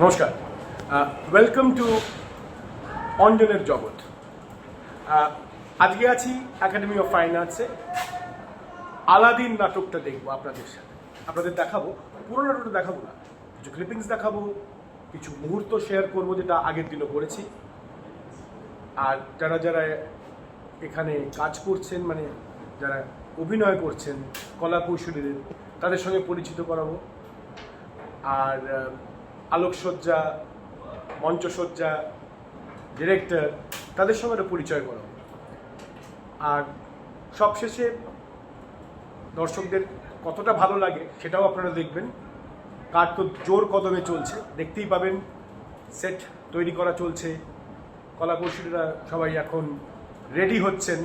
নমস্কার। Welcome to অঞ্জনের জগৎ। আজকে আছি একাডেমি অফ ফাইন আর্টসে আলাদিন নাটকটা দেখব আপনাদের সাথে। আপনাদের দেখাবো। পুরো নাটকটা দেখাবো না। কিছু ক্লিপিংস দেখাবো, কিছু মুহূর্ত শেয়ার করব যেটা আগের দিনও করেছি। আর যারা যারা এখানে কাজ করছেন মানে যারা অভিনয় করছেন, কলা কৌশলীদের, তাদের সঙ্গে পরিচিত করাবো। আর আলোকসজ্জা, মঞ্চসজ্জা, ডিরেক্টর, তাদের সঙ্গে একটা পরিচয় করাবো আর সবশেষে দর্শকদের কতটা ভালো লাগে সেটাও আপনারা দেখবেন। কাজ তো জোর কদমে চলছে, দেখতেই পাবেন। সেট তৈরি করা চলছে। কলা কৌশলীরা সবাই এখন রেডি হচ্ছেন।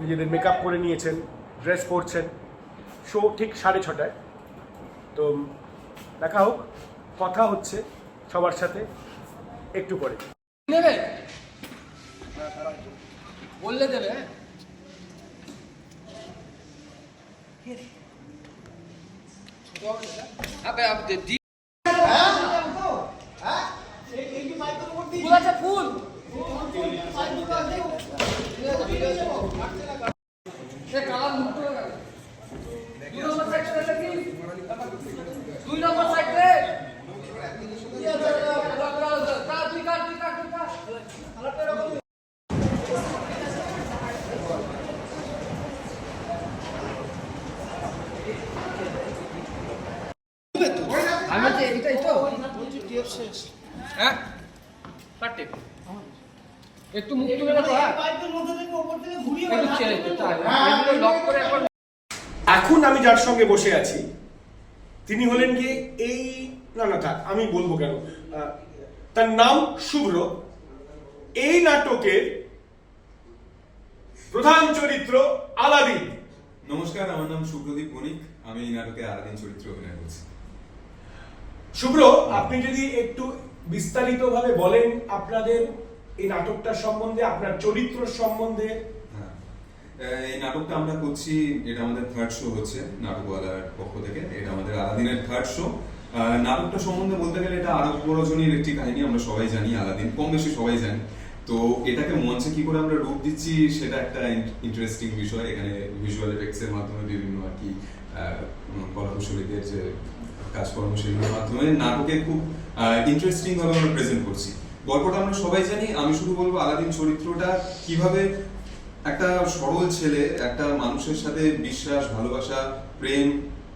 নিজেদের মেকআপ করে নিয়েছেন, ড্রেস পরছেন। শো ঠিক সাড়ে ছটায়। তো দেখা হোক কথা হচ্ছে সবার সাথে একটু পরে। নেবে? বললে দেবে হ্যাঁ? আবে আবে দি ফুল আছে ফুল সে কালার মুক্ত হয়ে গেল দুই নম্বর সাইড দেখি দুই নম্বর সাইড রে কাট তুই কাট তুই কাট তুই কাট আমি বলছি এটাই তো হ্যাঁ কাটে একটু মুখ তুলে হ্যাঁ। করে একবার এখন আমি যার সঙ্গে বসে আছি তিনি হলেন গিয়ে এই না না থাক আমি বলব কেন? তার নাম শুভ্র। এই নাটকের প্রধান চরিত্র আলাদিন। নমস্কার আমার নাম শুভ্রদীপ বণিক। আমি এই নাটকে আলাদিন চরিত্রে অভিনয় করছি। শুভ্র আপনি যদি একটু বিস্তারিতভাবে বলেন আপনাদের এই নাটকটার সম্বন্ধে, আপনার চরিত্র সম্বন্ধে? হ্যাঁ। এই নাটকটা আমরা করছি, এটা আমাদের থার্ড শো হচ্ছে, নাটকওয়ালার পক্ষ থেকে। এটা আমাদের আলাদিনের থার্ড শো নাটকটা সম্বন্ধে বলতে গেলে এটা আরব রজনীর একটি কাহিনী, আমরা সবাই জানি, আলাদিন। কম বেশি সবাই জানি। তো এটাকে মঞ্চে কি করে আমরা রূপ দিচ্ছি, সেটা একটা ইন্টারেস্টিং বিষয়। এখানে ভিজুয়াল এফেক্টস এর মাধ্যমে বিভিন্ন আর কি কলাকুশলীদের যে কাজকর্ম, সেগুলোর মাধ্যমে নাটকে খুব ইন্টারেস্টিং ভাবে আমরা প্রেজেন্ট করছি। গল্পটা আমরা সবাই জানি। আমি শুধু বলব আলাদিন চরিত্রটা কীভাবে একটা সরল ছেলে একটা মানুষের সাথে বিশ্বাস ভালোবাসা প্রেম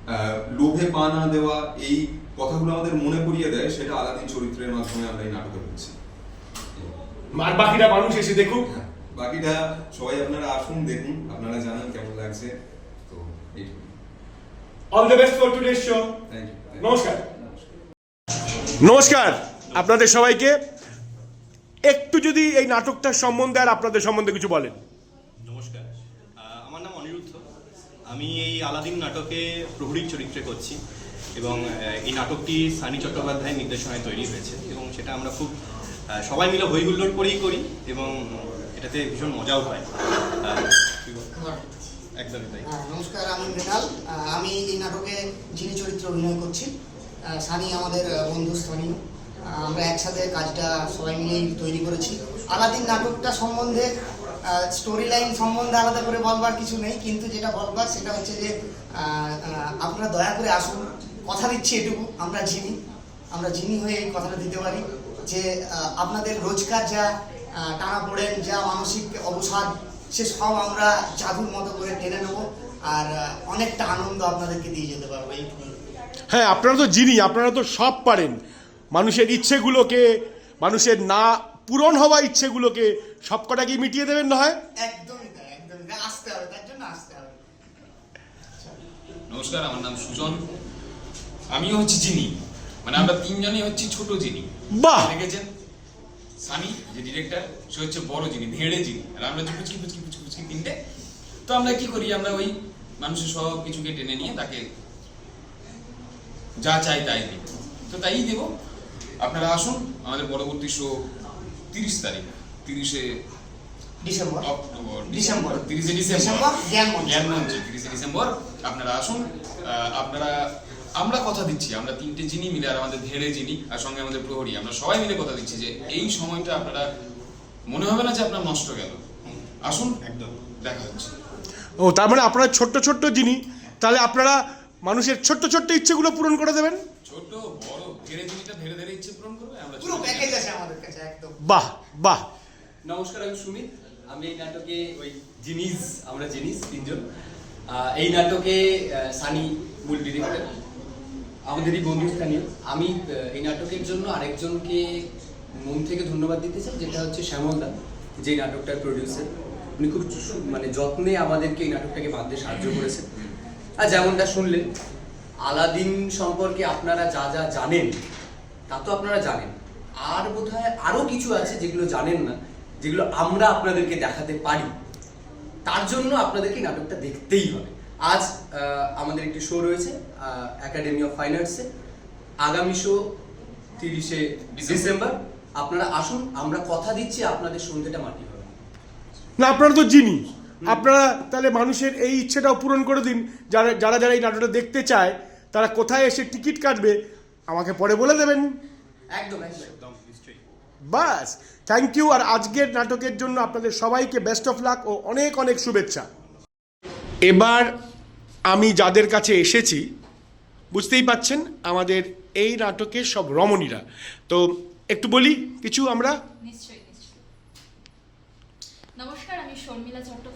আহ, লোভে পা না দেওয়া এই কথাগুলো আমাদের মনে করিয়ে দেয় সেটা আলাদিন চরিত্রের মাধ্যমে আমরা এই নাটকে হচ্ছে আর বাকিরা মানুষ এসে দেখুক। বাকিটা সবাই আপনারা আসুন দেখুন আপনারা জানান কেমন লাগছে। তো এইটুকু all the best for today show নমস্কার। নমস্কার। আপনাদের সবাইকে একটু যদি এই নাটকটার সম্বন্ধে আর আপনাদের সম্বন্ধে কিছু বলেন। নমস্কার। আমার নাম অনিরুদ্ধ। আমি এই আলাদিন নাটকে প্রহরীর চরিত্রে করছি এবং এই নাটকটি সানি চট্টোপাধ্যায়ের নির্দেশনায় তৈরি হয়েছে এবং সেটা আমরা খুব সবাই মিলে হই হুল্লোড় করেই করি এবং এটাতে ভীষণ মজাও হয়। একদমই তাই। হ্যাঁ, নমস্কার আমি মৃণাল আমি এই নাটকে যিনি চরিত্রে অভিনয় করছি সানি আমাদের বন্ধু স্থানীয় আমরা একসাথে কাজটা সবাই মিলেই তৈরি করেছি। আলাদিন নাটকটা সম্বন্ধে স্টোরি লাইন সম্বন্ধে আলাদা করে বলবার কিছু নেই, কিন্তু যেটা বলবার সেটা হচ্ছে যে আপনারা দয়া করে আসুন, কথা দিচ্ছি এটুকু, আমরা জিনি আমরা যিনি হয়ে এই কথাটা দিতে পারি যে আপনাদের রোজকার যা টানা পড়েন, যা মানসিক অবসাদ, সে সব আমরা জাদুর মতো করে টেনে নেব, আর অনেকটা আনন্দ আপনাদেরকে দিয়ে যেতে পারব এইটুকু হ্যাঁ আপনারা তো জিনি আপনারা তো সব পারেন। মানুষের ইচ্ছেগুলোকে মানুষের না পূরণ হওয়া ইচ্ছেগুলোকে সবকটাকে মিটিয়ে দেবেন না হয়? একদমই তাই একদমই তাই। আসতে হবে তার জন্য আসতে হবে। নমস্কার আমার নাম সুজন। আমিও হচ্ছি জিনি। মানে আমরা তিনজনই হচ্ছি ছোট জিনি। বাহ! দেখেছেন সানি যে ডিরেক্টর সে হচ্ছে বড় জিনি ভেড়ে জিনি। আর আমরা হচ্ছে পুচকি পুচকি পুচকি পুচকি তিনটে। তো আমরা কি করি আমরা ওই মানুষের সব কিছুকে টেনে নিয়ে তাকে যা চাই তাই দিই তো তাই দেব। আপনারা আসুন আমাদের পরবর্তী শো তিরিশ তারিখ তিরিশে ডিসেম্বর। October December. তিরিশে ডিসেম্বর। ডিসেম্বর, জ্ঞান মঞ্চে। জ্ঞান মঞ্চে তিরিশে ডিসেম্বর। আপনারা আসুন আপনারা আমরা কথা দিচ্ছি আমরা তিনটে যিনি মিলে আর আমাদের ধেড়ে যিনি আর সঙ্গে আমাদের প্রহরী আমরা সবাই মিলে কথা দিচ্ছি যে এই সময়টা আপনারা মনে হবে না যে আপনার নষ্ট গেল। আসুন একদম। দেখা হচ্ছে। ও তার মানে আপনারা ছোট্ট ছোট্ট যিনি তাহলে আপনারা মানুষের ছোট্ট ছোট্ট ইচ্ছেগুলো পূরণ করে দেবেন? ছোট বড় ধীরে ধীরে ধীরে ধীরে ইচ্ছে পূরণ করবে আমরা পুরো প্যাকেজ আছে আমাদের কাছে একদম। বাহ বাহ। নমস্কার আমি সুমিত। আমি এই নাটকে ওই জিনিস আমরা জিনিস তিনজন। এই নাটকে সানি মূল ডিরেক্টর আমাদেরই বন্ধু স্থানীয় আমি এই নাটকের জন্য আরেকজনকে মন থেকে ধন্যবাদ দিতে চাই যেটা হচ্ছে শ্যামল দা যে নাটকটার প্রডিউসার উনি খুব সু- মানে যত্নে আমাদেরকে এই নাটকটাকে বাঁধতে সাহায্য করেছেন। আর যেমনটা শুনলেন আলাদিন সম্পর্কে আপনারা যা যা জানেন তা তো আপনারা জানেন। আর বোধহয় আরও কিছু আছে যেগুলো জানেন না যেগুলো আমরা আপনাদেরকে দেখাতে পারি। তার জন্য আপনাদেরকে নাটকটা দেখতেই হবে। আজ আমাদের একটি শো রয়েছে একাডেমি অফ ফাইন আর্টসে আগামী শো তিরিশে ডিসেম্বর আপনারা আসুন আমরা কথা দিচ্ছি আপনাদের সন্ধ্যেটা মাটি হবে। না আপনারা তো যিনি। আপনারা তাহলে মানুষের এই ইচ্ছেটাও পূরণ করে দিন যারা যারা যারা এই নাটকটা দেখতে চায় তারা কোথায় এসে টিকিট কাটবে আমাকে পরে বলে দেবেন। একদম বাস থ্যাংক ইউ আর আজকের নাটকের জন্য আপনাদের সবাইকে বেস্ট অফ লাক ও অনেক অনেক শুভেচ্ছা। এবার আমি যাদের কাছে এসেছি বুঝতেই পাচ্ছেন আমাদের এই নাটকের সব রমণীরা। তো একটু বলি কিছু আমরা? নমস্কার আমি শর্মিলা চট্টোপাধ্যায়।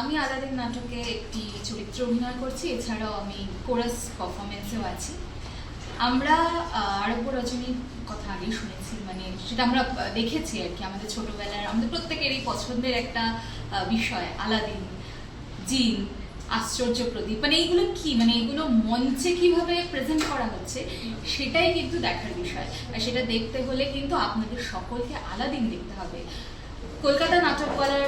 আমি আলাদিন নাটকে একটি চরিত্র অভিনয় করছি, এছাড়াও আমি কোরাস পারফরমেন্সেও আছি। আমরা আরব্য রজনীর কথা আগেই শুনেছি মানে সেটা আমরা দেখেছি আর কি আমাদের ছোটবেলার, আমাদের প্রত্যেকেরই পছন্দের একটা বিষয়, আলাদিন, জিন, আশ্চর্য প্রদীপ। মানে এইগুলো কি? মানে এগুলো মঞ্চে কীভাবে প্রেজেন্ট করা হচ্ছে, সেটাই কিন্তু দেখার বিষয়। আর সেটা দেখতে হলে কিন্তু আপনাদের সকলকে আলাদিন দেখতে হবে। কলকাতা নাটকওয়ালার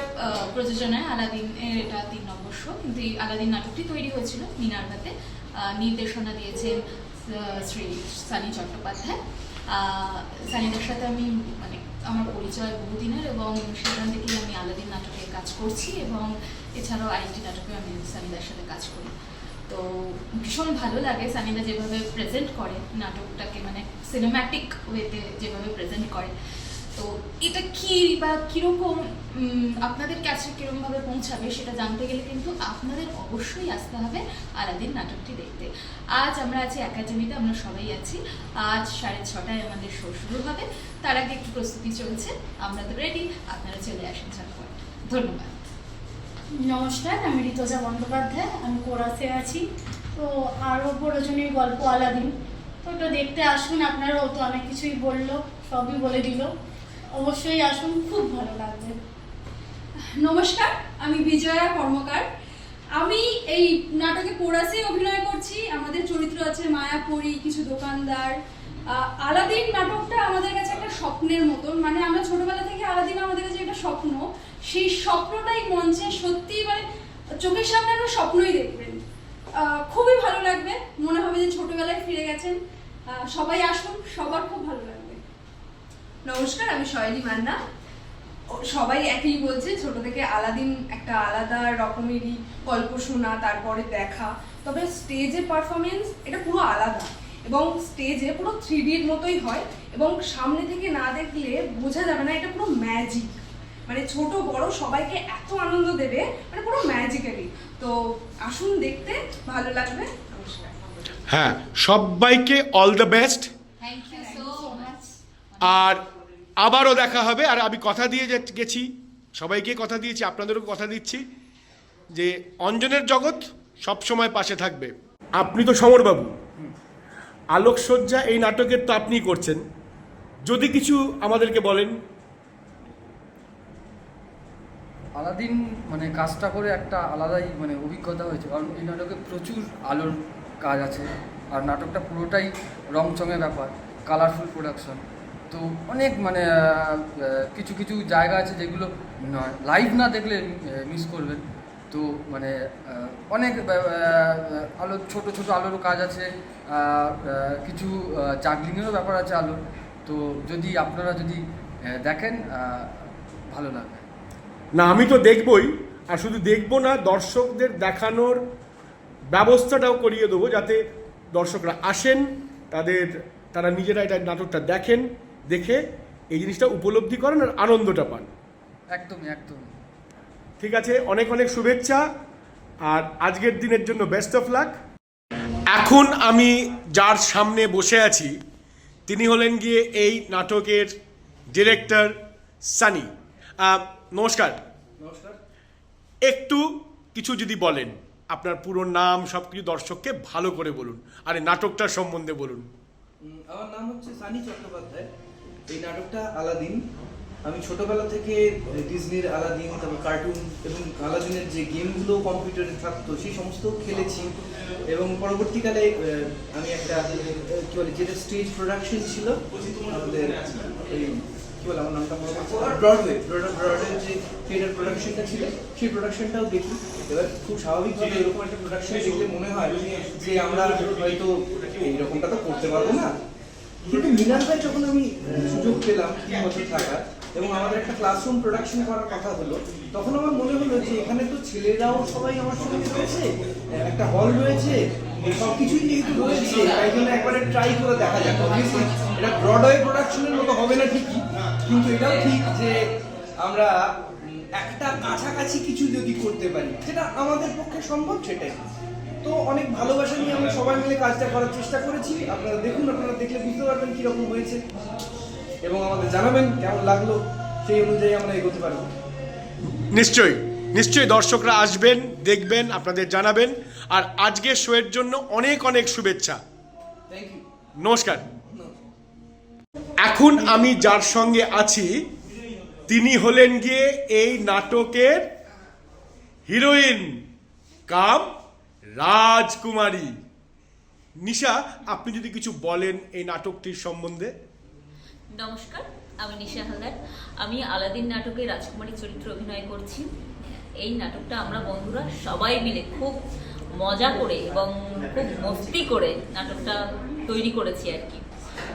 প্রযোজনায় আলাদিন এটা তিন নম্বর শো, কিন্তু এই আলাদিন নাটকটি তৈরি হয়েছিল মিনারভাতে নির্দেশনা দিয়েছেন শ্রী সানি চট্টোপাধ্যায়। সানিদার সাথে আমি মানে আমার পরিচয় বহুদিনের এবং সেখান থেকেই আমি আলাদিন নাটকে কাজ করছি এবং এছাড়াও আরেকটি নাটকে আমি সানিদার সাথে কাজ করি। তো ভীষণ ভালো লাগে সানিদা যেভাবে প্রেজেন্ট করে নাটকটাকে মানে সিনেম্যাটিক ওয়েতে যেভাবে প্রেজেন্ট করে। তো এটা কি বা কীরকম আপনাদের কাছে কীরকম ভাবে পৌঁছাবে সেটা জানতে গেলে কিন্তু আপনাদের অবশ্যই আসতে হবে আলাদিন নাটকটি দেখতে। আজ আমরা আছি একাডেমিতে, আমরা সবাই আছি। আজ সাড়ে ছটায় আমাদের শো শুরু হবে। তার আগে একটু প্রস্তুতি চলছে। আমরা তো রেডি আপনারা চলে আসেন ঝটপট। ধন্যবাদ। নমস্কার, আমি ঋতজা বন্দ্যোপাধ্যায়, আমি কোরাসে আছি। তো আরব্য রজনীর গল্প আলাদিন। তো ওটা দেখতে আসুন, আপনারাও তো অনেক কিছুই বলল, সবই বলে দিল। অবশ্যই আসুন, খুব ভালো লাগবে। নমস্কার, আমি বিজয়া কর্মকার। আমি এই নাটকে পোরাসে অভিনয় করছি। আমাদের চরিত্র আছে মায়াপুরী, কিছু দোকানদার। আলাদিন নাটকটা আমাদের কাছে একটা স্বপ্নের মতন। মানে আমরা ছোটবেলা থেকে আলাদিন আমাদের কাছে একটা স্বপ্ন। সেই স্বপ্নটাই মঞ্চে সত্যি মানে চোখের সামনে আমরা স্বপ্নই দেখবেন। খুবই ভালো লাগবে। মনে হবে যে ছোটবেলায় ফিরে গেছেন। সবাই আসুন, সবার খুব ভালো নমস্কার, আমি শৈলী মান্না। সবাই একই বলছে, ছোট থেকে আলাদিন একটা আলাদা রকমেরই গল্প শোনা, তারপরে দেখা। তবে স্টেজে পারফরমেন্স এটা পুরো আলাদা এবং স্টেজে পুরো থ্রি ডির মতোই হয় এবং সামনে থেকে না দেখলে বোঝা যাবে না, এটা পুরো ম্যাজিক মানে ছোট, বড় সবাইকে এত আনন্দ দেবে মানে পুরো ম্যাজিক্যালি তো আসুন দেখতে, ভালো লাগবে। নমস্কার। হ্যাঁ সবাইকে অল দ্য বেস্ট আর আবারও দেখা হবে, আর আমি কথা দিয়ে গেছি সবাইকে কথা দিয়েছি, আপনাদেরও কথা দিচ্ছি, যে অঞ্জনের জগৎ সব সময় পাশে থাকবে। আপনি তো সমরবাবু। আলোকসজ্জা এই নাটকের তো আপনিই করছেন। যদি কিছু আমাদেরকে বলেন। আলাদিন মানে কাজটা করে একটা আলাদাই মানে অভিজ্ঞতা হয়েছে, কারণ এই নাটকে প্রচুর আলোর কাজ আছে, আর নাটকটা পুরোটাই রংচঙের ব্যাপার কালারফুল প্রোডাকশন তো অনেক মানে কিছু কিছু জায়গা আছে যেগুলো লাইভ না দেখলে মিস করবেন তো মানে অনেক আলো, ছোট ছোট আলোরও কাজ আছে। কিছু জাগলিংয়েরও ব্যাপার আছে আলোর তো যদি আপনারা যদি দেখেন ভালো লাগবে। না, আমি তো দেখবই। আর শুধু দেখব না, দর্শকদের দেখানোর ব্যবস্থাটাও করিয়ে দেবো যাতে দর্শকরা আসেন, তাদের, তারা নিজেরা এটা নাটকটা দেখেন। দেখে এই জিনিসটা উপলব্ধি করেন আর আনন্দটা পান। একদমই একদম ঠিক আছে অনেক অনেক শুভেচ্ছা আর আজকের দিনের জন্য বেস্ট অফ লাক এখন আমি যার সামনে বসে আছি তিনি হলেন গিয়ে এই নাটকের ডিরেক্টর সানি। নমস্কার। নমস্কার। একটু কিছু যদি বলেন আপনার পুরো নাম সব কিছু দর্শককে ভালো করে বলুন আর এই নাটকটার সম্বন্ধে বলুন। আমার নাম হচ্ছে সানি চট্টোপাধ্যায়। এই নাটকটা আলাদিন। আমি ছোটবেলা থেকে ডিজনির আলাদিন, তারপর কার্টুন এবং আলাদিনের যে গেমগুলো কম্পিউটারে থাকতো, সেই সমস্ত খেলেছি। এবং পরবর্তীকালে আমি একটা কি বলে, যেটা স্টেজ প্রোডাকশন ছিল, আমাদের কি বলে, আমার নামটা মনে পড়ছে ব্রডওয়ে ব্রডওয়ে যে থিয়েটার প্রোডাকশনটা ছিল, সেই প্রোডাকশনটাও দেখি। এবার খুব স্বাভাবিকভাবে এরকম একটা প্রোডাকশন দেখলে মনে হয় যে আমরা হয়তো এইরকমটা তো করতে পারব না। কিন্তু মিনার ভাই যখন আমি সুযোগ পেলাম তিন বছর থাকার এবং আমাদের একটা ক্লাসরুম প্রোডাকশন করার কথা হলো, তখন আমার মনে হলো যে এখানে তো ছেলেরাও সবাই আমার সঙ্গে রয়েছে, একটা হল রয়েছে সব কিছুই যেহেতু রয়েছে, তাই জন্য একবারে ট্রাই করে দেখা যাক। অবভিয়াসলি এটা ব্রডওয়ে প্রোডাকশনের মতো হবে না ঠিকই, কিন্তু এটাও ঠিক যে আমরা একটা কাছাকাছি কিছু যদি করতে পারি, যেটা আমাদের পক্ষে সম্ভব সেটাই। তো অনেক ভালোবাসা নিয়ে আমরা সবাই মিলে কাজটা করার চেষ্টা করেছি। আপনারা দেখুন আপনারা দেখলে বুঝতে পারবেন কীরকম হয়েছে। এবং আমাদের জানাবেন কেমন লাগল সেই অনুযায়ী আমরা এগোতে পারব। নিশ্চয়ই নিশ্চয়ই দর্শকরা আসবেন দেখবেন আপনাদের জানাবেন। আর আজকের শোয়ের জন্য অনেক অনেক শুভেচ্ছা। থ্যাংক ইউ নমস্কার। এখন আমি যার সঙ্গে আছি তিনি হলেন গিয়ে এই নাটকের হিরোইন কাম রাজকুমারী। নিশা, আপনি যদি কিছু বলেন এই নাটকটির সম্বন্ধে। নমস্কার, আমি নিশা হালদার। আমি আলাদিন নাটকে রাজকুমারী চরিত্রে অভিনয় করছি। এই নাটকটা আমরা বন্ধুরা সবাই মিলে খুব মজা করে এবং খুব মস্তি করে নাটকটা তৈরি করেছি আর কি।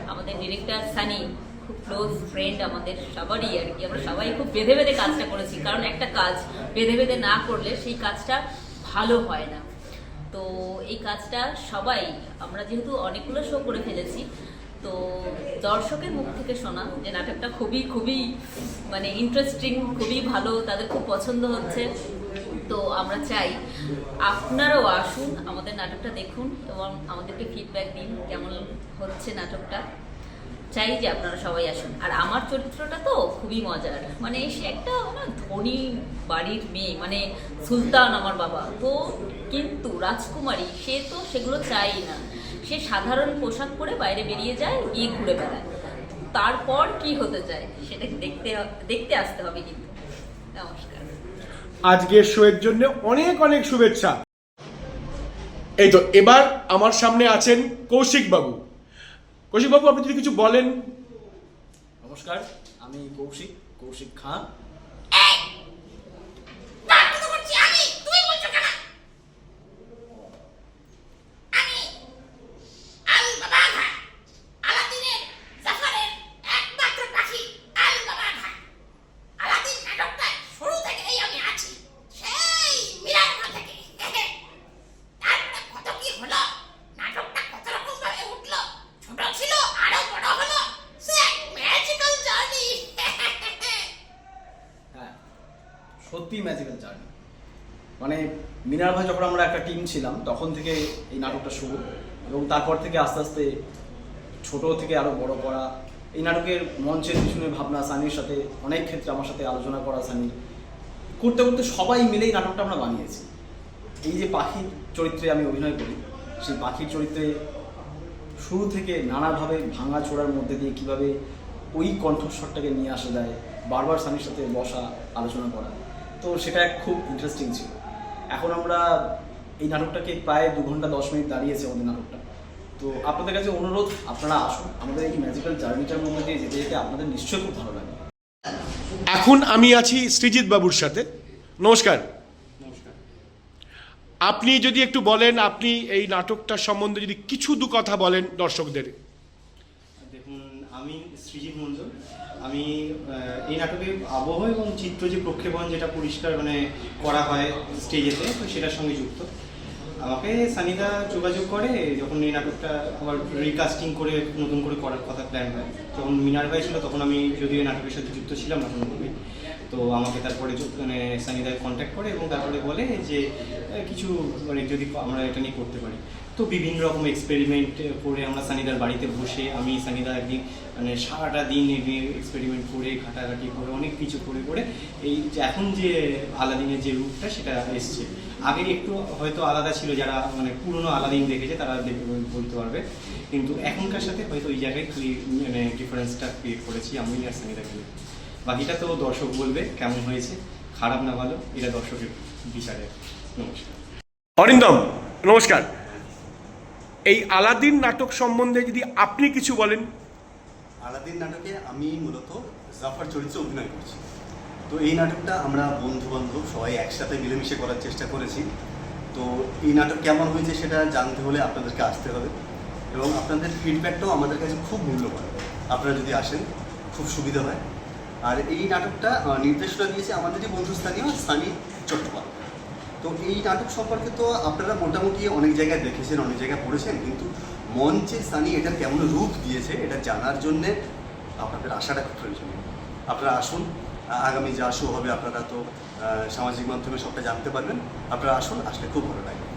আমাদের ডিরেক্টর সানি খুব ক্লোজ ফ্রেন্ড আমাদের সবারই আর কি। আমরা সবাই খুব বেঁধে বেঁধে কাজটা করেছি। কারণ একটা কাজ বেঁধে বেঁধে না করলে সেই কাজটা ভালো হয় না। তো এই কাজটা সবাই, আমরা যেহেতু অনেকগুলো শো করে ফেলেছি, তো দর্শকের মুখ থেকে শোনা যে নাটকটা খুবই খুবই মানে ইন্টারেস্টিং খুবই ভালো, তাদের খুব পছন্দ হচ্ছে। তো আমরা চাই আপনারাও আসুন, আমাদের নাটকটা দেখুন এবং আমাদেরকে ফিডব্যাক দিন, কেমন হচ্ছে নাটকটা। চাই যে আপনারা সবাই আসুন। আর আমার চরিত্রটা তো খুবই মজার। মানে সে একটা না ধনী বাড়ির মেয়ে মানে সুলতান আমার বাবা। তো কিন্তু রাজকুমারী, সে তো সেগুলো চাই না। সে সাধারণ পোশাক পরে বাইরে বেরিয়ে যায়, গিয়ে ঘুরে বেড়ায়। তারপর কি হতে চায়, সেটা দেখতে দেখতে আসতে হবে কিন্তু। নমস্কার। আজকের শোয়ের জন্য অনেক অনেক শুভেচ্ছা। এই তো, এবার আমার সামনে আছেন কৌশিক বাবু কৌশিক বাবু আপনি যদি কিছু বলেন। নমস্কার আমি কৌশিক কৌশিক খান সত্যি ম্যাজিক্যাল জার্নি। মানে মিনার ভাই যখন আমরা একটা টিম ছিলাম, তখন থেকে এই নাটকটা শুরু এবং তারপর থেকে আস্তে আস্তে ছোট থেকে আরও বড় করা, এই নাটকের মঞ্চের পিছনে ভাবনা সানির সাথে, অনেক ক্ষেত্রে আমার সাথে আলোচনা করা সানি। করতে করতে সবাই মিলে এই নাটকটা আমরা বানিয়েছি। এই যে পাখির চরিত্রে আমি অভিনয় করি, সেই পাখির চরিত্রে শুরু থেকে নানাভাবে ভাঙা চোরার মধ্যে দিয়ে কীভাবে ওই কণ্ঠস্বরটাকে নিয়ে আসা যায়, বারবার স্বামীর সাথে বসা, আলোচনা করা। তো সেটা খুব ইন্টারেস্টিং ছিল। এখন আমরা এই নাটকটাকে প্রায় দু ঘণ্টা দশ মিনিট দাঁড়িয়েছে আমাদের নাটকটা। তো আপনাদের কাছে অনুরোধ আপনারা আসুন আমাদের এই ম্যাজিক্যাল জার্নিটার মধ্যে দিয়ে যেতে যেতে আপনাদের নিশ্চয়ই খুব ভালো লাগে এখন আমি আছি সৃজিৎ বাবুর সাথে। নমস্কার। আপনি যদি একটু বলেন আপনি এই নাটকটার সম্বন্ধে যদি কিছু দু কথা বলেন দর্শকদের। দেখুন আমি সৃজিৎ মঞ্জল আমি এই নাটকে আবহ এবং চিত্র যে প্রক্ষেপণ যেটা পরিষ্কার মানে করা হয় স্টেজেতে তো সেটার সঙ্গে যুক্ত। আমাকে সানিদা যোগাযোগ করে যখন এই নাটকটা আবার রিকাস্টিং করে নতুন করে করার কথা প্ল্যান হয়। যখন মিনার ভাই ছিল তখন আমি যদিও এই নাটকের সাথে যুক্ত ছিলাম না কোনোভাবেই। তো আমাকে তারপরে মানে সানিদায় কন্ট্যাক্ট করে এবং তারপরে বলে যে কিছু মানে যদি আমরা এটা নিয়ে করতে পারি। তো বিভিন্ন রকম এক্সপেরিমেন্ট করে আমরা সানিদার বাড়িতে বসে আমি সানিদা একদিন মানে সারাটা দিন এগিয়ে এক্সপেরিমেন্ট করে, ঘাটাঘাটি করে, অনেক কিছু করে করে এই যে এখন যে আলাদিনের যে রূপটা সেটা এসছে। আগে একটু হয়তো আলাদা ছিল যারা মানে পুরনো আলাদিন দেখেছে তারা বলতে পারবে। কিন্তু এখনকার সাথে হয়তো এই জায়গায় মানে ডিফারেন্সটা ক্রিয়েট করেছি আমি আর সানিদা মিলে। বাকিটা তো দর্শক বলবে কেমন হয়েছে, খারাপ না ভালো, এটা দর্শকের বিচারে। নমস্কার। অরিন্দম, নমস্কার। এই আলাদিন নাটক সম্বন্ধে যদি আপনি কিছু বলেন। আলাদিন নাটকে আমি মূলত জাফার চরিত্রে অভিনয় করছি। তো এই নাটকটা আমরা বন্ধু বান্ধব সবাই একসাথে মিলেমিশে করার চেষ্টা করেছি। তো এই নাটক কেমন হয়েছে সেটা জানতে হলে আপনাদেরকে আসতে হবে এবং আপনাদের ফিডব্যাকটাও আমাদের কাছে খুব মূল্যবান। আপনারা যদি আসেন, খুব সুবিধা হয়। আর এই নাটকটা নির্দেশনা দিয়েছে আমাদেরই বন্ধুস্থানীয় সানি চট্টোপাধ্যায়। তো এই নাটক সম্পর্কে তো আপনারা মোটামুটি অনেক জায়গায় দেখেছেন, অনেক জায়গায় পড়েছেন, কিন্তু মঞ্চে সানি এটা কেমন রূপ দিয়েছে, এটা জানার জন্যে আপনাদের আশাটা খুব প্রয়োজনীয় আপনারা আসুন, আগামী যা শো হবে আপনারা তো সামাজিক মাধ্যমে সবটা জানতে পারবেন। আপনারা আসুন, আসলে খুব ভালো লাগবে।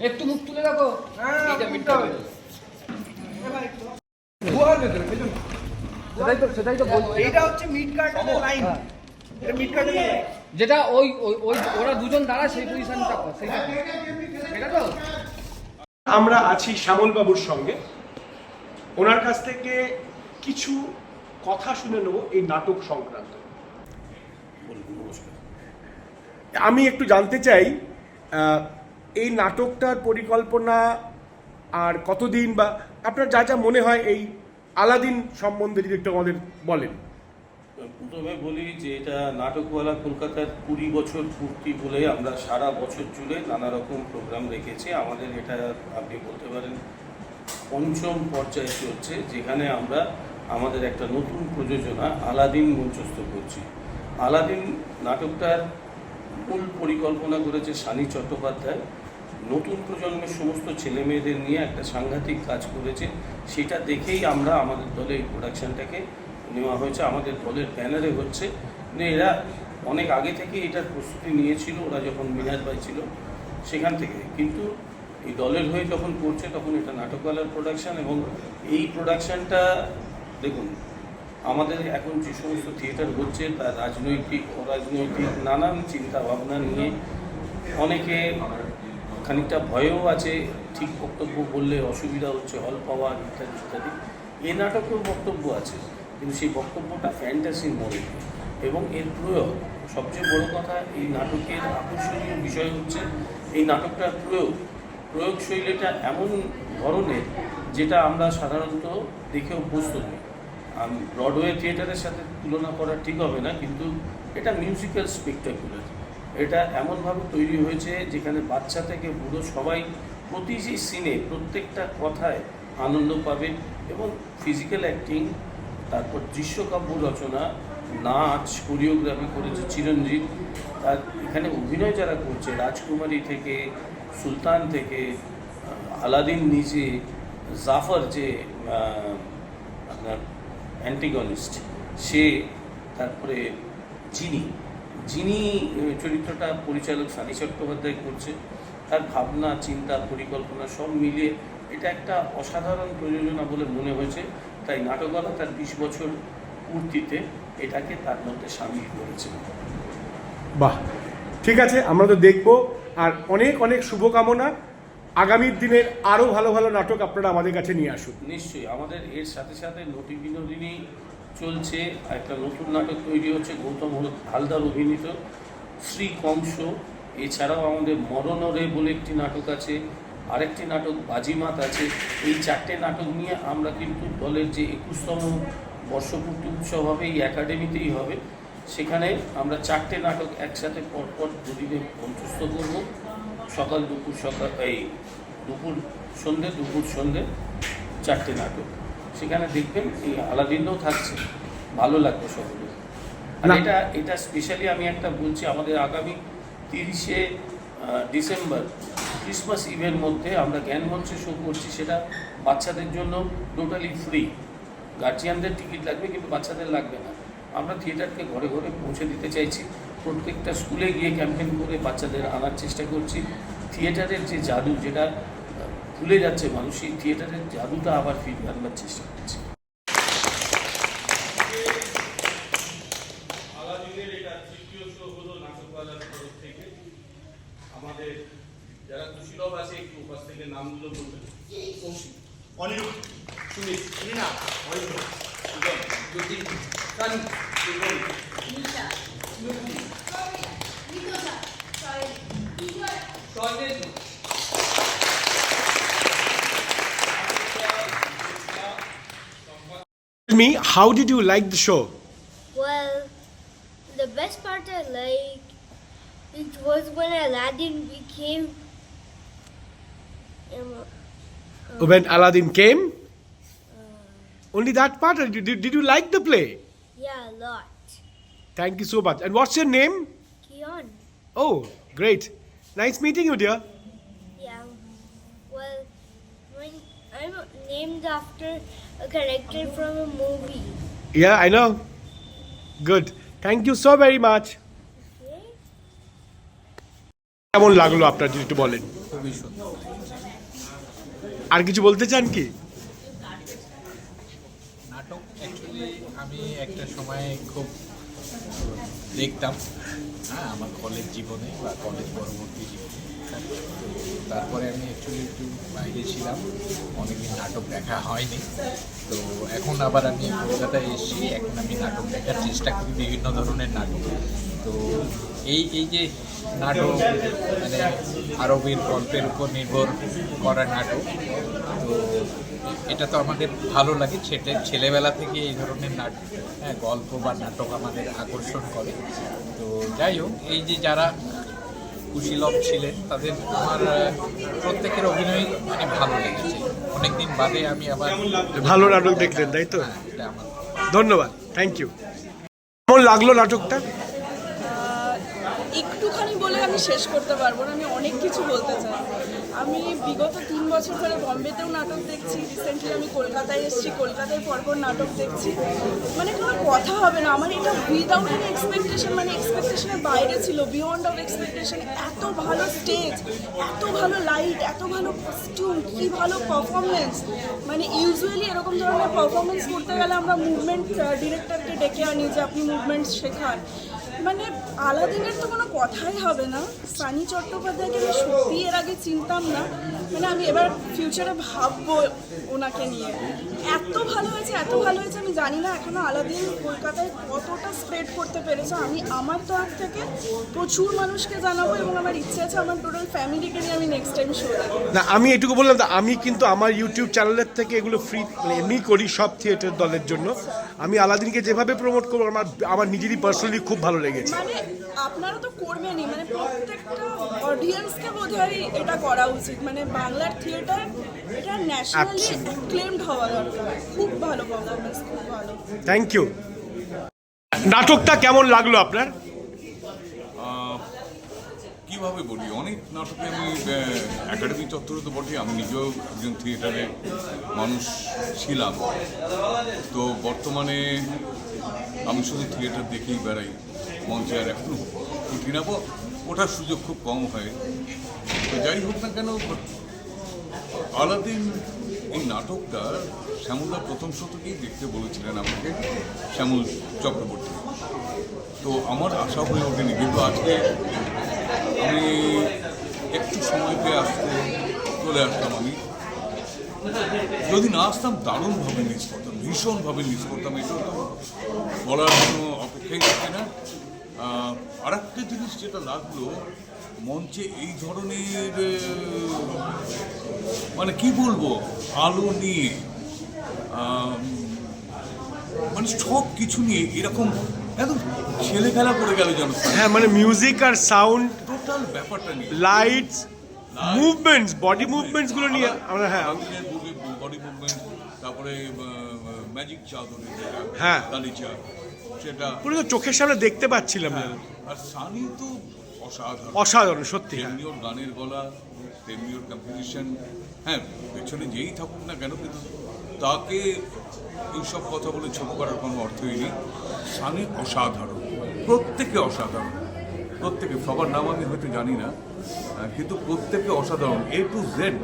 একটু মুখ তুলে রাখো সেটাই তো সেটাই তো এইটা হচ্ছে মিড কার্টের লাইন এটা মিড কার্টের যেটা ওই ওই ওরা দুজন দাঁড়া সেই পজিশনটা এটা তো? আমরা আছি শ্যামল বাবুর সঙ্গে। ওনার কাছ থেকে কিছু কথা শুনে নেব এই নাটক সংক্রান্ত। আমি একটু জানতে চাই আহ, এই নাটকটার পরিকল্পনা আর কতদিন বা আপনার যা যা মনে হয় এই আলাদিন সম্বন্ধে যদি একটু আমাদের বলেন। প্রথমে বলি যে এটা নাটকওয়ালা কলকাতার কুড়ি বছর পূর্তি বলে আমরা সারা বছর জুড়ে নানা রকম প্রোগ্রাম রেখেছি। আমাদের এটা আপনি বলতে পারেন পঞ্চম পর্যায়ে চলছে, যেখানে আমরা আমাদের একটা নতুন প্রযোজনা আলাদিন মঞ্চস্থ করছি। আলাদিন নাটকটার মূল পরিকল্পনা করেছে সানি চট্টোপাধ্যায়। নতুন প্রজন্মের সমস্ত ছেলে মেয়েদের নিয়ে একটা সাংঘাতিক কাজ করেছে। সেটা দেখেই আমরা আমাদের দলে এই প্রোডাকশনটাকে নেওয়া হয়েছে। আমাদের দলের ব্যানারে হচ্ছে এরা অনেক আগে থেকে এটার প্রস্তুতি নিয়েছিল। ওরা যখন মিনাজ ভাই ছিল সেখান থেকে। কিন্তু এই দলের হয়ে যখন করছে তখন এটা নাটকওয়ালার প্রোডাকশান এবং এই প্রোডাকশানটা দেখুন আমাদের এখন যে সমস্ত থিয়েটার হচ্ছে তার রাজনৈতিক, অরাজনৈতিক, নানান চিন্তা ভাবনা নিয়ে অনেকে খানিকটা ভয়ও আছে, ঠিক বক্তব্য বললে অসুবিধা হচ্ছে হল পাওয়া ইত্যাদি ইত্যাদি। এ নাটকেও বক্তব্য আছে, কিন্তু সেই বক্তব্যটা ফ্যান্টাসির মধ্যে। এবং এর প্রয়োগ, সবচেয়ে বড় কথা এই নাটকের আকর্ষণীয় বিষয় হচ্ছে, এই নাটকটার প্রয়োগ প্রয়োগ শৈলীটা এমন ধরনের যেটা আমরা সাধারণত দেখে অভ্যস্ত নই। আম- ব্রডওয়ে থিয়েটারের সাথে তুলনা করা ঠিক হবে না, কিন্তু এটা মিউজিক্যাল স্পেকটাকুলার এটা এমনভাবে তৈরি হয়েছে যেখানে বাচ্চা থেকে বুড়ো সবাই প্রতি যে সিনে প্রত্যেকটা কথায় আনন্দ পাবে এবং ফিজিক্যাল অ্যাক্টিং তারপর দৃশ্যকাব্য রচনা, নাচ কোরিওগ্রাফি করেছে চিরঞ্জিত। তার এখানে অভিনয় যারা করছে, রাজকুমারী থেকে, সুলতান থেকে, আলাদিন নিজে, জাফর যে আপনার অ্যান্টিগনিস্ট সে তারপরে যিনি যিনি চরিত্রটা পরিচালক সানি চট্টোপাধ্যায় করছে। তার ভাবনা, চিন্তা, পরিকল্পনা সব মিলিয়ে এটা একটা অসাধারণ প্রযোজনা বলে মনে হয়েছে। তাই নাটকওয়ালা তার বিশ বছর পূর্তিতে এটাকে তার মধ্যে সামিল করেছে। বাহ! ঠিক আছে, আমরা তো দেখব। আর অনেক অনেক শুভকামনা। আগামীর দিনের আরও ভালো ভালো নাটক আপনারা আমাদের কাছে নিয়ে আসুন। নিশ্চয়ই। আমাদের এর সাথে সাথে নটি বিনোদিনী চলছে, একটা নতুন নাটক তৈরি হচ্ছে, গৌতম হল- হালদার অভিনীত, শ্রী কংস এছাড়াও আমাদের মরণরে বলে একটি নাটক আছে, আরেকটি নাটক বাজিমাত আছে। এই চারটে নাটক নিয়ে আমরা কিন্তু দলের যে একুশতম বর্ষপূর্তি উৎসব হবে, এই একাডেমিতেই হবে। সেখানে আমরা চারটে নাটক একসাথে পরপর দুদিনে মঞ্চস্থ করব। সকাল দুপুর সকাল এই দুপুর সন্ধে দুপুর সন্ধে চারটে নাটক। সেখানে দেখবেন এই আলাদিনও থাকছে। ভালো লাগবে সকলে। আর এটা এটা স্পেশালি আমি একটা বলছি আমাদের আগামী তিরিশে ডিসেম্বর ক্রিসমাস ইভের মধ্যে আমরা জ্ঞান মঞ্চে শো করছি। সেটা বাচ্চাদের জন্য টোটালি ফ্রি গার্জিয়ানদের টিকিট লাগবে কিন্তু বাচ্চাদের লাগবে না। আমরা থিয়েটারকে ঘরে ঘরে পৌঁছে দিতে চাইছি। প্রত্যেকটা স্কুলে গিয়ে ক্যাম্পেইন করে বাচ্চাদের আনার চেষ্টা করছি। থিয়েটারের যে জাদু যেটা ভুলে যাচ্ছে মানুষ সেই থিয়েটারের জাদুটা আবার ফিরিয়ে আনবার চেষ্টা করছি। আমাদের যারা কুশীলভ আছে একটু উপাস থেকে নামগুলো বলবেন। অনিরুদ্ধ। সুমিত রিনা Aniruddha. Me, how did you like the show? Well, the best part I like it was when Aladdin became. Um, uh, When Aladdin came? Only that part? Or did, did did you like the play? yeah, a lot. Thank you so much. And what's your name? Keon. Oh, great. Nice meeting you, dear. Yeah. Well, when I'm named after a character from a movie. Yeah, I know. Good. Thank you so very much. কেমন লাগল আপনার যদি একটু বলেন খুবই সুন্দর আর কিছু বলতে চান কি নাটক অ্যাকচুয়ালি আমি একটা সময় খুব দেখতাম হ্যাঁ আমার কলেজ জীবনে বা কলেজ পরবর্তী জীবনে তারপরে আমি অ্যাকচুয়ালি একটু বাইরে ছিলাম। অনেকদিন নাটক দেখা হয়নি। তো এখন আবার আমি কলকাতায় এসেছি। এখন আমি নাটক দেখার চেষ্টা করি, বিভিন্ন ধরনের নাটক। তো এই এই যে নাটক মানে আরবের গল্পের উপর নির্ভর করা নাটক, তো এটা তো আমাদের ভালো লাগে। ছেলে, ছেলেবেলা থেকে এই ধরনের নাটক হ্যাঁ গল্প বা নাটক আমাদের আকর্ষণ করে। তো যাই হোক, এই যে যারা কুশীলভ ছিলেন তাদের আমার প্রত্যেকের অভিনয় মানে ভালো লেগেছে। অনেকদিন বাদে আমি আবার ভালো নাটক দেখলেন তাই তো? ধন্যবাদ থ্যাংক ইউ কেমন লাগল নাটকটা? একটুখানি বলে আমি শেষ করতে পারব না আমি অনেক কিছু বলতে চাই। আমি বিগত তিন বছর ধরে বম্বেতেও নাটক দেখছি। রিসেন্টলি আমি কলকাতায় এসেছি, কলকাতায় পরপর নাটক দেখছি। মানে কোনো কথা হবে না। আমার এটা উইদাউট এন এক্সপেকটেশন মানে এক্সপেকটেশনের বাইরে ছিল। বিয়ন্ড অফ এক্সপেকটেশন এত ভালো স্টেজ এত ভালো লাইট এত ভালো কস্টিউম কি ভালো পারফরমেন্স মানে ইউজুয়ালি এরকম ধরনের পারফরমেন্স করতে গেলে আমরা মুভমেন্ট ডিরেক্টরকে ডেকে আনি যে আপনি মুভমেন্ট শেখান। মানে আলাদিনের তো কোনো কথাই হবে না। সানি চট্টোপাধ্যায়কে আমি সত্যি এর আগে চিনতাম না। মানে আমি এবার ফিউচারে ভাববো ওনাকে নিয়ে। এত ভালো হয়েছে এত ভালো হয়েছে আমি জানি না এখনও আলাদিন কলকাতায় কতটা স্প্রেড করতে পেরেছে। আমি আমার তরফ থেকে প্রচুর মানুষকে জানাব এবং আমার ইচ্ছে আছে আমার টোটাল ফ্যামিলিকে নিয়ে আমি নেক্সট টাইম শো না আমি এটুকু বললাম তো আমি কিন্তু আমার ইউটিউব চ্যানেলের থেকে এগুলো ফ্রি মানে এমনি করি সব থিয়েটার দলের জন্য। আমি আলাদিনকে যেভাবে প্রমোট করব আমার আমার নিজেরই পার্সোনালি খুব ভালো লেগেছে। মানে আপনারা তো করবেনই মানে প্রত্যেকটা অডিয়েন্সকে বোধহয় এটা করা উচিত। মানে বাংলার থিয়েটার এটা ন্যাশনালি ক্লেমড হওয়া দরকার। খুব ভালো থ্যাংক ইউ নাটকটা কেমন লাগল আপনার? কীভাবে বলি? অনেক নাটকে আমি একাডেমি চত্বরে তো বটে আমি নিজেও একজন থিয়েটারে মানুষ ছিলাম। তো বর্তমানে আমি শুধু থিয়েটার দেখেই বেড়াই, মঞ্চে আর এখনও উঠি না ওঠার সুযোগ খুব কম হয়। তো যাই হোক না কেন, আলাদিন এই নাটকটা শ্যামলদা প্রথম শতকেই দেখতে বলেছিলেন আমাকে, শ্যামল চক্রবর্তী। তো আমার আশা হয়ে ওঠেনি, কিন্তু আজকে আমি একটু সময় পেয়ে আসতে চলে আসতাম আমি। যদি না আসতাম, দারুণভাবে মিস করতাম, ভীষণভাবে মিস করতাম এটা তো বলার কোনো অপেক্ষাই থাকে না। আর একটা জিনিস যেটা লাগল মঞ্চে এই ধরনের মানে কি বলব? আলো নিয়ে মানে সব কিছু নিয়ে এরকম একদম ছেলে খেলা করে গেল যেন। হ্যাঁ মানে মিউজিক আর সাউন্ড টোটাল ব্যাপারটা নিয়ে। লাইটস মুভমেন্টস বডি মুভমেন্টসগুলো নিয়ে আমরা হ্যাঁ। বডি মুভমেন্ট তারপরে ম্যাজিক চাদরে হ্যাঁ। গালিচা সেটা। পুরো চোখের সামনে দেখতে পাচ্ছিলাম আর সানি তো অসাধারণ। অসাধারণ, সত্যি। তেমনি ওর গানের গলা তেমনি ওর কম্পোজিশন হ্যাঁ পেছনে যেই থাকুক না কেন কিন্তু তাকে এইসব কথা বলে ছোট করার কোনো অর্থই নেই। সানি অসাধারণ প্রত্যেকে অসাধারণ। প্রত্যেকে সবার নাম আমি হয়তো জানি না কিন্তু প্রত্যেকে অসাধারণ এ টু জেড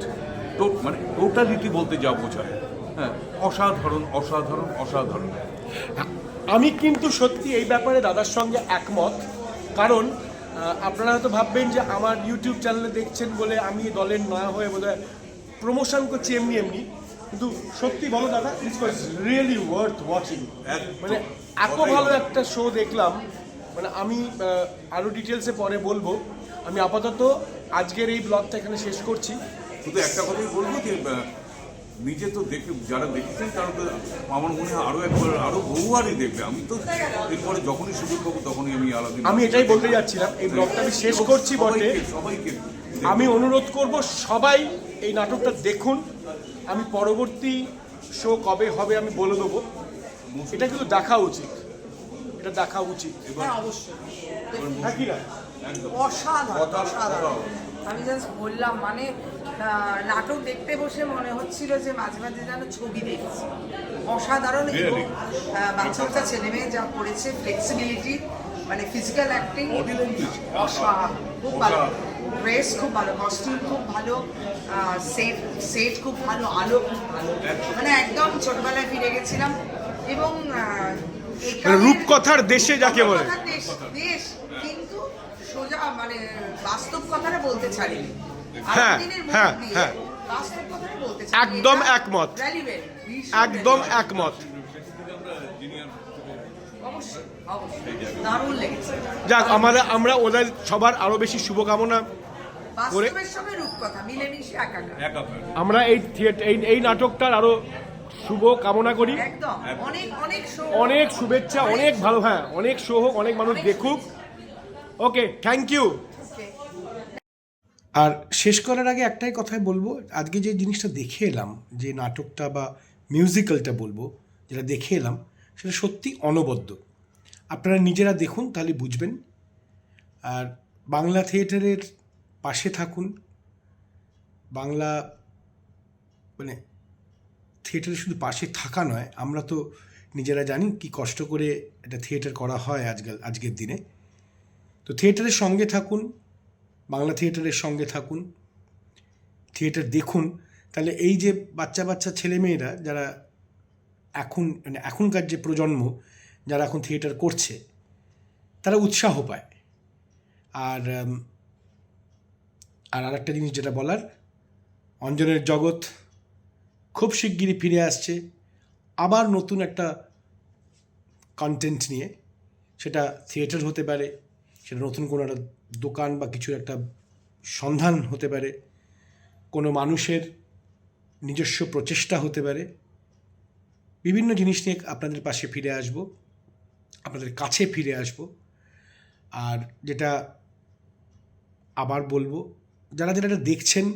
মানে টোটালিটি বলতে যা বোঝায়। হ্যাঁ অসাধারণ অসাধারণ অসাধারণ। আমি কিন্তু সত্যি এই ব্যাপারে দাদার সঙ্গে একমত কারণ আপনারা হয়তো ভাববেন যে আমার ইউটিউব চ্যানেলে দেখছেন বলে আমি দলের না হয়ে বোধহয় প্রমোশন করছি এমনি এমনি। কিন্তু সত্যি বলো দাদা it's was really worth watching মানে এত ভালো একটা শো দেখলাম। মানে আমি আরও ডিটেলসে পরে বলব। আমি আপাতত আজকের এই ব্লগটা এখানে শেষ করছি। শুধু একটা কথাই বলব যে নিজে তো দেখে যারা দেখেছেন তারা তো আমার মনে হয় আরও একবার আরও বহুবারই দেখবে। আমি তো এরপরে যখনই সুযোগ পাবো তখনই আমি আলাদা আমি এটাই বলতে যাচ্ছিলাম এই ব্লগটা আমি শেষ করছি বটে। সবাইকে আমি অনুরোধ করব সবাই এই নাটকটা দেখুন। আমি পরবর্তী শো কবে হবে আমি বলে দেবো। এটা কিন্তু দেখা উচিত। এটা দেখা উচিত। হ্যাঁ না? অসাধারণ অসাধারণ। আমি জাস্ট বললাম মানে নাটক দেখতে বসে মনে হচ্ছিল যে মাঝে মাঝে যেন ছবি দেখছি। অসাধারণ এবং বাচ্চা বাচ্চা ছেলে মেয়ে যা করেছে ফ্লেক্সিবিলিটি মানে ফিজিক্যাল অ্যাক্টিং খুব ভালো। ড্রেস খুব ভালো কস্টিউম খুব ভালো সেট সেট খুব ভালো আলো খুব ভালো। মানে একদম ছোটবেলায় ফিরে গেছিলাম এবং মানে রূপকথার দেশে যাকে বলে। দেশ দেশ কিন্তু সোজা মানে বাস্তব কথাটা বলতে ছাড়িনি। হ্যাঁ, হ্যাঁ, হ্যাঁ। বাস্তব কথাটা বলতে একদম একমত। একদম একমত। যাক আমাদের আমরা ওদের সবার আরও বেশি শুভকামনা করে আমরা এই থিয়েটার এই নাটকটার আরও শুভ কামনা করি। অনেক শুভেচ্ছা অনেক ভালো হ্যাঁ অনেক শো হোক অনেক মানুষ দেখুক। ওকে থ্যাংক ইউ আর শেষ করার আগে একটাই কথাই বলব, আজকে যে জিনিসটা দেখে এলাম, যে নাটকটা বা মিউজিক্যালটা বলব, যেটা দেখে এলাম, সেটা সত্যি অনবদ্য। আপনারা নিজেরা দেখুন, তাহলে বুঝবেন। আর বাংলা থিয়েটারের পাশে থাকুন। বাংলা মানে থিয়েটারে শুধু পাশে থাকা নয়, আমরা তো নিজেরা জানি কি কষ্ট করে এটা থিয়েটার করা হয় আজকাল, আজকের দিনে। তো থিয়েটারের সঙ্গে থাকুন বাংলা থিয়েটারের সঙ্গে থাকুন, থিয়েটার দেখুন, তাহলে এই যে বাচ্চা বাচ্চা ছেলেমেয়েরা যারা এখন মানে এখনকার যে প্রজন্ম যারা এখন থিয়েটার করছে, তারা উৎসাহ পায়। আর আর আরেকটা জিনিস যেটা বলার, অঞ্জনের জগৎ খুব শিগগিরই ফিরে আসছে। আবার নতুন একটা কন্টেন্ট নিয়ে, সেটা থিয়েটার হতে পারে, সেটা নতুন কোনো একটা দোকান বা কিছুর একটা সন্ধান হতে পারে, কোনো মানুষের নিজস্ব প্রচেষ্টা হতে পারে। বিভিন্ন জিনিস নিয়ে আপনাদের পাশে ফিরে আসব, আপনাদের কাছে ফিরে আসব। আর যেটা আবার বলব, যারা যারা দেখছেন,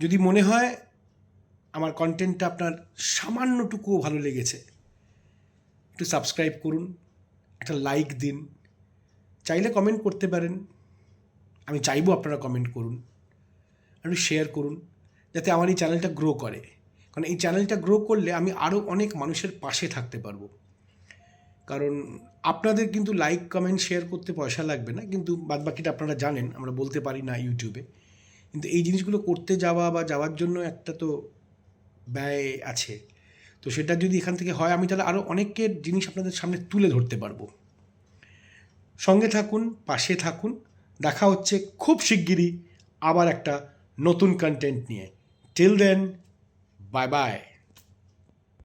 যদি মনে হয় আমার কন্টেন্টটা আপনার সামান্যটুকুও ভালো লেগেছে, একটু সাবস্ক্রাইব করুন, একটা লাইক দিন। চাইলে কমেন্ট করতে পারেন। আমি চাইব আপনারা কমেন্ট করুন, একটু শেয়ার করুন, যাতে আমার এই চ্যানেলটা গ্রো করে। কারণ এই চ্যানেলটা গ্রো করলে আমি আরও অনেক মানুষের পাশে থাকতে পারব। কারণ আপনাদের কিন্তু লাইক কমেন্ট শেয়ার করতে পয়সা লাগবে না, কিন্তু বাদ বাকিটা আপনারা জানেন, আমরা বলতে পারি না ইউটিউবে কিন্তু এই জিনিসগুলো করতে যাওয়া বা যাওয়ার জন্য একটা তো ব্যয় আছে। তো সেটা যদি এখান থেকে হয়, আমি তাহলে আরও অনেকের জিনিস আপনাদের সামনে তুলে ধরতে পারব। সঙ্গে থাকুন, পাশে থাকুন। দেখা হচ্ছে খুব শিগগিরই আবার একটা নতুন কন্টেন্ট নিয়ে। Till then bye bye